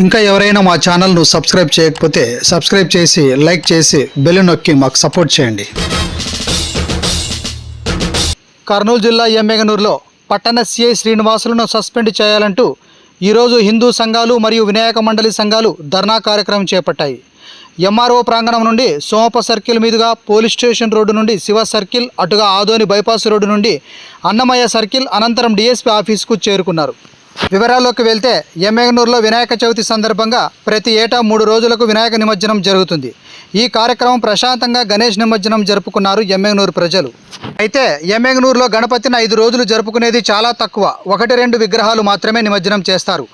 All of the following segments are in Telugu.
ఇంకా ఎవరైనా మా ఛానల్ను సబ్స్క్రైబ్ చేయకపోతే సబ్స్క్రైబ్ చేసి లైక్ చేసి బెల్ నొక్కి మాకు సపోర్ట్ చేయండి. కర్నూలు జిల్లా ఎమ్మెగనూరులో పట్టణ సిఐ శ్రీనివాసులను సస్పెండ్ చేయాలంటూ ఈరోజు హిందూ సంఘాలు మరియు వినాయక మండలి సంఘాలు ధర్నా కార్యక్రమం చేపట్టాయి. ఎంఆర్ఓ ప్రాంగణం నుండి సోమప సర్కిల్ మీదుగా పోలీస్ స్టేషన్ రోడ్డు నుండి శివ సర్కిల్ అటుగా ఆదోని బైపాస్ రోడ్డు నుండి అన్నమయ్య సర్కిల్ అనంతరం డిఎస్పీ ఆఫీస్కు చేరుకున్నారు. వివరాల్లోకి వెళ్తే ఎమ్మెగనూరులో వినాయక చవితి సందర్భంగా ప్రతి ఏటా మూడు రోజులకు వినాయక నిమజ్జనం జరుగుతుంది. ఈ కార్యక్రమం ప్రశాంతంగా గణేష్ నిమజ్జనం జరుపుకున్నారు ఎమ్మెగనూరు ప్రజలు. అయితే ఎమ్మెగనూరులో గణపతిని ఐదు రోజులు జరుపుకునేది చాలా తక్కువ. ఒకటి రెండు విగ్రహాలు మాత్రమే నిమజ్జనం చేస్తారు.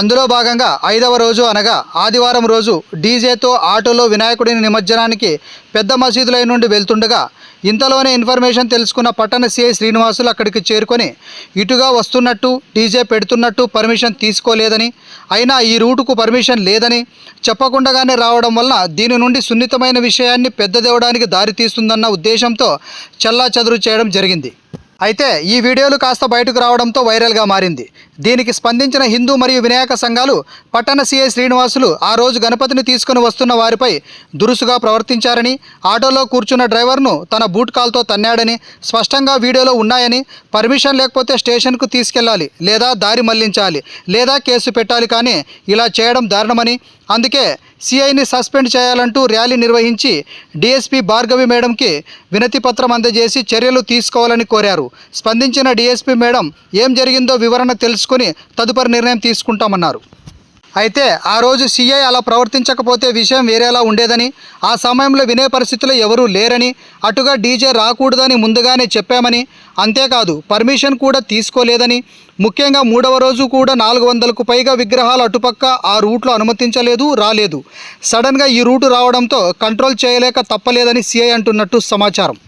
అందులో భాగంగా ఐదవ రోజు అనగా ఆదివారం రోజు డీజేతో ఆటోలో వినాయకుడిని నిమజ్జనానికి పెద్ద మసీదులై నుండి వెళ్తుండగా ఇంతలోనే ఇన్ఫర్మేషన్ తెలుసుకున్న పట్టణ సిఐ శ్రీనివాసులు అక్కడికి చేరుకొని ఇటుగా వస్తున్నట్టు డీజే పెడుతున్నట్టు పర్మిషన్ తీసుకోలేదని అయినా ఈ రూటుకు పర్మిషన్ లేదని చెప్పకుండానే రావడం వల్ల దీని నుండి సున్నితమైన విషయాన్ని పెద్దదేవడానికి దారి తీస్తుందన్న ఉద్దేశంతో చల్లా చేయడం జరిగింది. అయితే ఈ వీడియోలు కాస్త బయటకు రావడంతో వైరల్గా మారింది. దీనికి స్పందించిన హిందూ మరియు వినాయక సంఘాలు పట్టణ సీఐ శ్రీనివాసులు ఆ రోజు గణపతిని తీసుకుని వస్తున్న వారిపై దురుసుగా ప్రవర్తించారని ఆటోలో కూర్చున్న డ్రైవర్ను తన బూట్ కాల్తో తన్నాడని స్పష్టంగా వీడియోలో ఉన్నాయని పర్మిషన్ లేకపోతే స్టేషన్కు తీసుకెళ్ళాలి లేదా దారి మళ్ళించాలి లేదా కేసు పెట్టాలి కానీ ఇలా చేయడం దారుణమని అందుకే సిఐని సస్పెండ్ చేయాలంటూ ర్యాలీ నిర్వహించి డీఎస్పీ భార్గవి మేడంకి వినతి పత్రం అందజేసి చర్యలు తీసుకోవాలని కోరారు. స్పందించిన డీఎస్పీ మేడం ఏం జరిగిందో వివరణ తెలుసుకుని తదుపరి నిర్ణయం తీసుకుంటామన్నారు. అయితే ఆ రోజు సీఐ అలా ప్రవర్తించకపోతే విషయం వేరేలా ఉండేదని ఆ సమయంలో వినే పరిస్థితిలో ఎవరూ లేరని అటుగా డీజే రాకూడదని ముందుగానే చెప్పామని అంతేకాదు పర్మిషన్ కూడా తీసుకోలేదని ముఖ్యంగా మూడవ రోజు కూడా నాలుగు వందలకు పైగా విగ్రహాలు అటుపక్క ఆ రూట్లో అనుమతించలేదు రాలేదు. సడన్గా ఈ రూటు రావడంతో కంట్రోల్ చేయలేక తప్పలేదని సీఐ అంటున్నట్టు సమాచారం.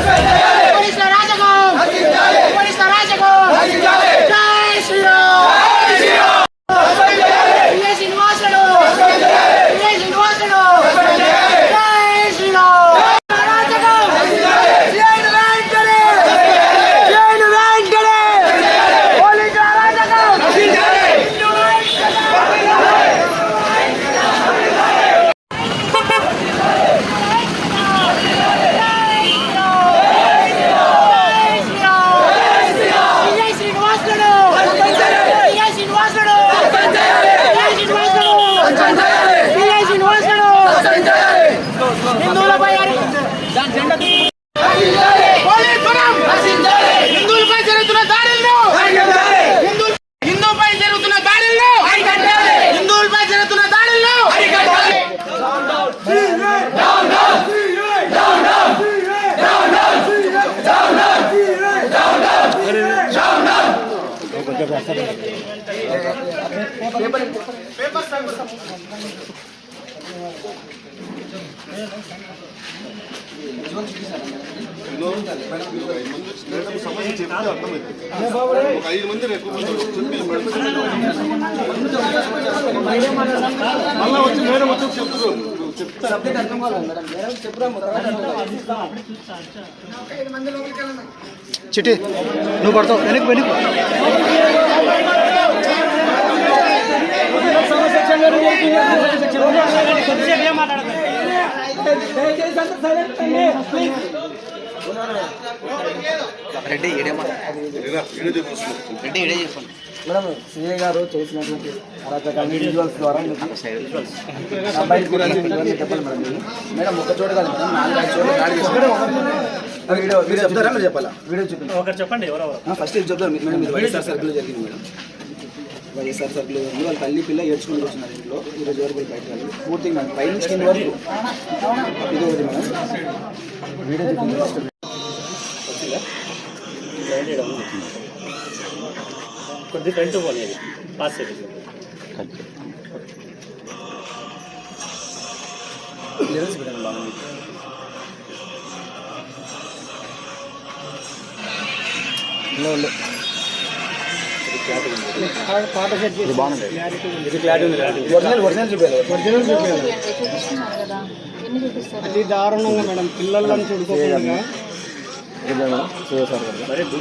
くだい。హిందువులపై జరుగుతున్న దాడులను హిందువులపై జరుగుతున్న దాడులను హిందువులపై జరుగుతున్న దాడులను ఒక ఐదు మంది రేపు మళ్ళా వచ్చి మేడం వచ్చి చెప్తారు నువ్వు పడతావు. వెనక్కి వెనక్కి. రెడ్డి రెడ్డి చెప్పండి మేడం సిఏ గారు చేసినటువంటి అరాచకాన్ని విజువల్స్ ద్వారా అబ్బాయి గురించి చెప్పాలి మేడం మీరు. మేడం ఒక చోట కాదు మేడం నాలుగు ఐదు చోట్ల దాడి వీడియో మీరు చెప్తారా మీరు చెప్పాలా వీడియో చూపించండి ఒకటి చెప్పండి. ఎవరు ఫస్ట్ ఇది చెప్తారు. మేడం ఇది వైఎస్ఆర్ సర్కిల్ జరిగింది మేడం. వైఎస్ఆర్ సర్కిల్ ఉంది. వాళ్ళ తల్లి పిల్ల ఏడ్చుకుంటూ వచ్చినారు ఇంట్లో. ఈరోజు వరకు రాలేదు? పూర్తిగా మేడం పై నుంచి కింద వరకు. ఇది ఒకటి మేడం. కొద్ది ఫ్రంట్ పోలేదు పాస్ చేయండి క్లియరెన్స్ పెట్టండి బాగా మీకు. ఒరిజినల్ ఒరిజినల్ చూపించాలి. చూపిస్తున్నారు కదా ఎన్ని చూపిస్తారు? అతి దారుణంగా మేడం. పిల్లలను చూడుకోకుండా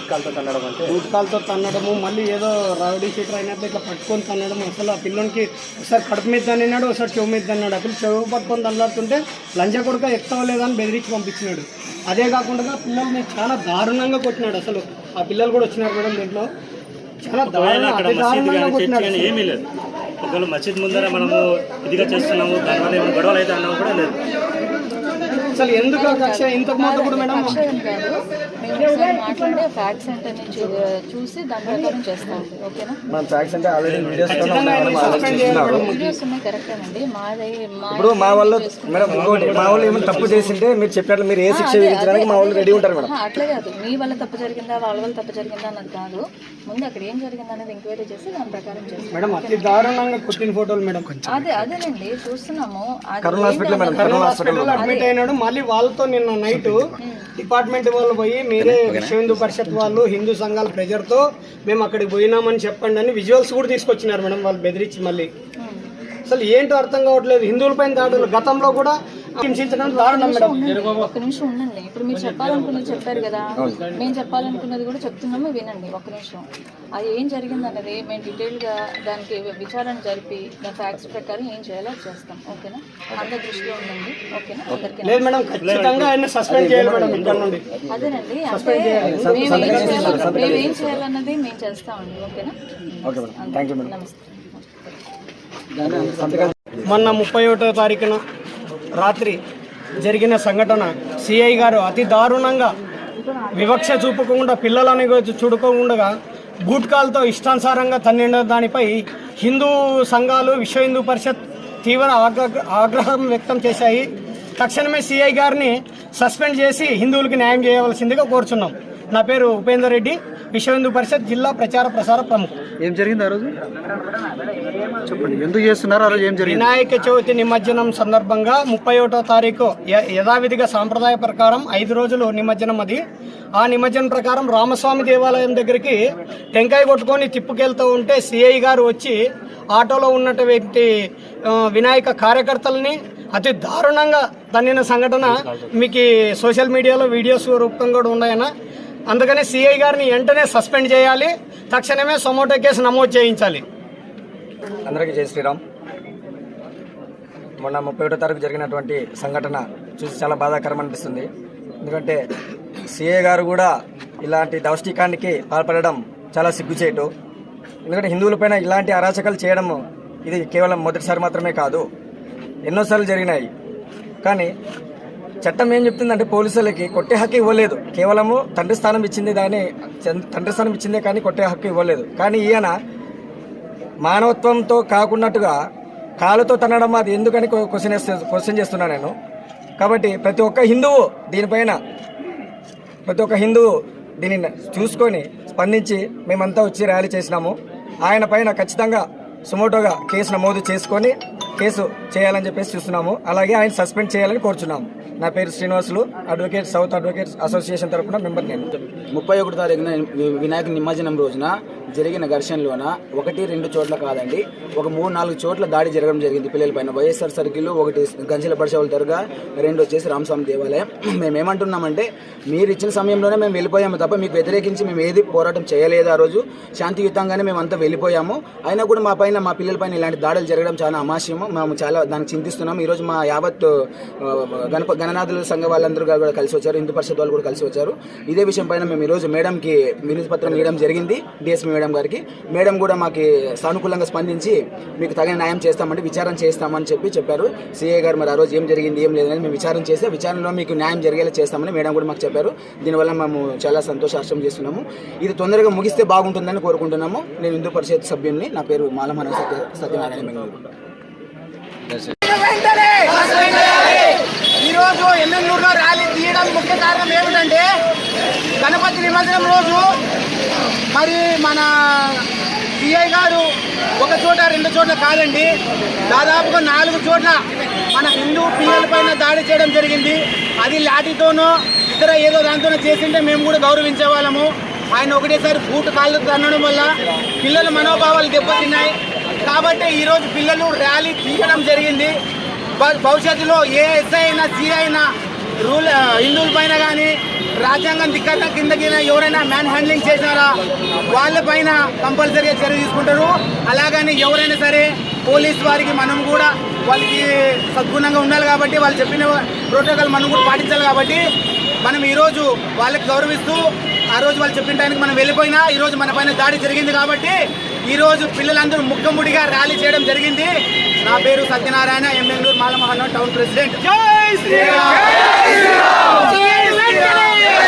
కాలుతో బూట్కాలతో తన్నడము మళ్ళీ ఏదో రౌడీ షీటర్ అయినట్లు ఇట్లా పట్టుకొని తన్నడం అసలు ఆ పిల్లోనికి ఒకసారి కడుపు మీద తన్నాడు ఒకసారి చెవు మీద తన్నాడు. అప్పుడు చెవు పట్టుకొని తన్నాడుతుంటే లంచ కొడుక ఎత్తవలేదని బెదిరించి పంపించినాడు. అదే కాకుండా పిల్లల్ని చాలా దారుణంగా కొట్టినాడు అసలు. ఆ పిల్లలు కూడా వచ్చినారు మేడం దీంట్లో. ఒకవేళ దారుణంగా అక్కడ అతి మసీద్ దారుణంగా కానీ చర్చ్ కొట్టినాడు కానీ అసలు. ఏమీ లేదు. ఒకవేళ మసీద్ ముందర మనము ఇదిగా చేస్తున్నాము దానివల్ల ఏమైనా గొడవలు అయితే అన్నాము కూడా లేదు. అసలు ఎందుకు కక్ష? ఇంతకు ముందు కూడా మేడం ఒకసారి మాట్లాడే ఫ్యాక్ట్స్ ఏంటని చూ- చూసి దాని ప్రకారం చేస్తామండి ఓకేనా మనం ఫ్యాక్స్ అంటే ఆల్రెడీ వీడియోస్ ఉన్నాయి కరెక్టేనండి మాది మా ఇప్పుడు మా వాళ్ళు మేడం ఇంకోటి మా వాళ్ళు ఏమైనా తప్పు చేసింటే మీరు చెప్పినట్లు మీరు ఏ శిక్ష విధించడానికి మా వాళ్ళు రెడీ ఉంటారు మేడం. అట్లే కాదు. మీ వల్ల తప్పు జరిగిందా వాళ్ళ వల్ల తప్పు జరిగిందా అన్నది కాదు. ముందు అక్కడ ఏం జరిగిందా అనేది ఎంక్వైరీ చేసి దాని ప్రకారం చేస్తాం. మేడం అతి దారుణంగా కొట్టిన ఫోటోలు మేడం అదే అదేనండి. చూస్తున్నాము. Corona hospital madam corona hospital hospital admit అయినాడు. మళ్ళీ వాళ్ళతో నిన్న నైట్ డిపార్ట్మెంట్ వాళ్ళు పోయి మీరే విశ్వ హిందూ పరిషత్ వాళ్ళు హిందూ సంఘాల ప్రెజర్తో మేము అక్కడికి పోయినామని చెప్పండి అని విజువల్స్ కూడా తీసుకొచ్చినారు మేడం వాళ్ళు బెదిరించి మళ్ళీ. అసలు ఏంటో అర్థం కావట్లేదు. హిందువుల పైన దాడులు. గతంలో కూడా ఒక్క నిమిషం ఉండండి ఇప్పుడు మీరు చెప్పాలనుకున్నది చెప్పారు కదా మేము చెప్పాలనుకున్నది కూడా చెప్తున్నాము వినండి ఒక్క నిమిషం. అది ఏం జరిగింది అన్నది మేము డీటెయిల్గా దానికి విచారణ జరిపి దాని ఫ్యాక్ట్స్ ప్రకారం ఏం చేయాలో చేస్తాం. ఓకేనా? అందరి దృష్టిలో ఉండండి. ఓకేనా? అందరికీ లేదు మేడం ఖచ్చితంగా ఆయన సస్పెండ్ చేయాలి మేడం ఇక్కడ నుండి. అదేనండి. అంటే మేము ఏం చేయాలి మేము ఏం చేయాలన్నది మేము చేస్తామండి. ఓకేనా? Okay madam. Thank you madam. నమస్తే మొన్న ముప్పై ఒకటో తారీఖున రాత్రి జరిగిన సంఘటన. సిఐ గారు అతి దారుణంగా వివక్ష చూపకుండా పిల్లలని చూడుకోకుండా గూట్కాలతో ఇష్టానుసారంగా తన్నిన దానిపై హిందూ సంఘాలు విశ్వ హిందూ పరిషత్ తీవ్ర ఆగ్ర- ఆగ్రహం వ్యక్తం చేశాయి. తక్షణమే సిఐ గారిని సస్పెండ్ చేసి హిందువులకి న్యాయం చేయవలసిందిగా కోరుచున్నాం. నా పేరు ఉపేందర్ రెడ్డి. విశ్వ హిందూ పరిషత్ జిల్లా ప్రచార ప్రసార ప్రముఖ ఏం జరిగింది ఆ రోజు? చెప్పండి. ఎందుకు చేస్తున్నారు? ఆ రోజు ఏం జరిగింది? వినాయక చవితి నిమజ్జనం సందర్భంగా ముప్పై ఒకటో తారీఖు యథావిధిగా సాంప్రదాయ ప్రకారం ఐదు రోజులు నిమజ్జనం అది. ఆ నిమజ్జనం ప్రకారం రామస్వామి దేవాలయం దగ్గరికి టెంకాయ కొట్టుకొని తిప్పుకెళ్తూ ఉంటే సిఐ గారు వచ్చి ఆటోలో ఉన్నటువంటి వినాయక కార్యకర్తల్ని అతి దారుణంగా తన్నిన సంఘటన మీకు సోషల్ మీడియాలో వీడియోస్ రూపంగా కూడా ఉన్నాయన్న అందుకని సిఐ గారిని వెంటనే సస్పెండ్ చేయాలి. తక్షణమే సొమోటో కేసు నమోదు చేయించాలి. అందరికీ జై శ్రీరామ్. మొన్న ముప్పై ఒకటో తారీఖు జరిగినటువంటి సంఘటన చూసి చాలా బాధాకరం అనిపిస్తుంది. ఎందుకంటే సిఏ గారు కూడా ఇలాంటి దౌష్టికానికి పాల్పడడం చాలా సిగ్గుచేటు. ఎందుకంటే హిందువులపైన ఇలాంటి అరాచకాలు చేయడం ఇది కేవలం మొదటిసారి మాత్రమే కాదు. ఎన్నోసార్లు జరిగినాయి. కానీ చట్టం ఏం చెప్తుందంటే పోలీసులకి కొట్టే హక్కు ఇవ్వలేదు. కేవలము తండ్రి స్థానం ఇచ్చింది దాని తండ్రి స్థానం ఇచ్చిందే కానీ కొట్టే హక్కు ఇవ్వలేదు. కానీ ఈయన మానవత్వంతో కాకున్నట్టుగా కాలుతో తనడం అది ఎందుకని క్వశ్చన్ క్వశ్చన్ చేస్తున్నా నేను. కాబట్టి ప్రతి ఒక్క హిందువు దీనిపైన ప్రతి ఒక్క హిందువు దీనిని చూసుకొని స్పందించి మేమంతా వచ్చి ర్యాలీ చేసినాము. ఆయన పైన ఖచ్చితంగా సుమోటోగా కేసు నమోదు చేసుకొని కేసు చేయాలని చెప్పేసి చూస్తున్నాము. అలాగే ఆయన సస్పెండ్ చేయాలని కోరుచున్నాము. నా పేరు Srinivasulu advocate south advocate association తరఫున మెంబర్ నేను. ముప్పై ఒకటి తారీఖున వినాయక నిమజ్జనం రోజున జరిగిన ఘర్షణలోన ఒకటి రెండు చోట్ల కాదండి. ఒక మూడు నాలుగు చోట్ల దాడి జరగడం జరిగింది పిల్లల పైన. వైఎస్ఆర్ సర్కిల్ ఒకటి గంజల పడిసేవాళ్ళ దర్గా రెండు వచ్చేసి రామస్వామి దేవాలయం. మేము ఏమంటున్నామంటే మీరు ఇచ్చిన సమయంలోనే మేము వెళ్ళిపోయాము తప్ప మీకు వ్యతిరేకించి మేము ఏది పోరాటం చేయలేదు ఆ రోజు. శాంతియుతంగానే మేము అంతా వెళ్ళిపోయాము. అయినా కూడా మా పైన మా పిల్లల పైన ఇలాంటి దాడులు జరగడం చాలా అమాశ్యము. మేము చాలా దానికి చింతిస్తున్నాం. ఈరోజు మా యావత్ గణప గణనాథుల సంఘ వాళ్ళందరూ కూడా కలిసి వచ్చారు. హిందూ పరిషత్ వాళ్ళు కూడా కలిసి వచ్చారు. ఇదే విషయం పైన మేము ఈరోజు మేడంకి వినతి పత్రం ఇవ్వడం జరిగింది. మేడం గారికి. మేడం కూడా మాకు సానుకూలంగా స్పందించి మీకు తగిన న్యాయం చేస్తామంటే విచారణ చేస్తామని చెప్పి చెప్పారు. సిఐ గారు మరి ఆ రోజు ఏం జరిగింది ఏం లేదని మేము విచారణ చేస్తే విచారణలో మీకు న్యాయం జరిగేలా చేస్తామని మేడం కూడా మాకు చెప్పారు. దీనివల్ల మేము చాలా సంతోషాష్టం చేస్తున్నాము. ఇది తొందరగా ముగిస్తే బాగుంటుందని కోరుకుంటున్నాము. నేను హిందూ పరిషత్ సభ్యుని నా పేరు మాలమన సత్య సత్యనారాయణ ఈరోజు ఎమ్మెల్యూరులో ర్యాలీ తీయడానికి ముఖ్య కారణం ఏమిటంటే గణపతి నిమజ్జనం రోజు మరి మన సిఐ గారు ఒక చోట రెండు చోట్ల కాదండి. దాదాపుగా నాలుగు చోట్ల మన హిందూ పిల్లల పైన దాడి చేయడం జరిగింది. అది లాఠీతోనో ఇతర ఏదో దాంతోనో చేసింటే మేము కూడా గౌరవించే వాళ్ళము. ఆయన ఒకటేసారి బూట్ కాళ్ళు తన్నడం వల్ల పిల్లల మనోభావాలు దెబ్బతిన్నాయి. కాబట్టి ఈరోజు పిల్లలు ర్యాలీ తీయడం జరిగింది. భవిష్యత్తులో ఏ ఎస్ఐ అయినా సిఐ అయినా రూల్ హిందువుల పైన కానీ రాజ్యాంగం దిక్కన కిందకి ఎవరైనా మ్యాన్ హ్యాండ్లింగ్ చేసినారా వాళ్ళ పైన కంపల్సరీగా చర్య తీసుకుంటారు. అలాగని ఎవరైనా సరే పోలీస్ వారికి మనం కూడా వాళ్ళకి సద్గుణంగా ఉండాలి కాబట్టి వాళ్ళు చెప్పిన ప్రోటోకాల్ మనం కూడా పాటించాలి కాబట్టి మనం ఈరోజు వాళ్ళకి గౌరవిస్తూ ఆ రోజు వాళ్ళు చెప్పిన టైంకి మనం వెళ్ళిపోయినా ఈరోజు మన పైన దాడి జరిగింది కాబట్టి ఈరోజు పిల్లలందరూ ముక్కముడిగా ర్యాలీ చేయడం జరిగింది. నా పేరు సత్యనారాయణ ఎమ్మెల్యూరు మాలమహన్ టౌన్ ప్రెసిడెంట్. జై శ్రీరామ్! Yeah.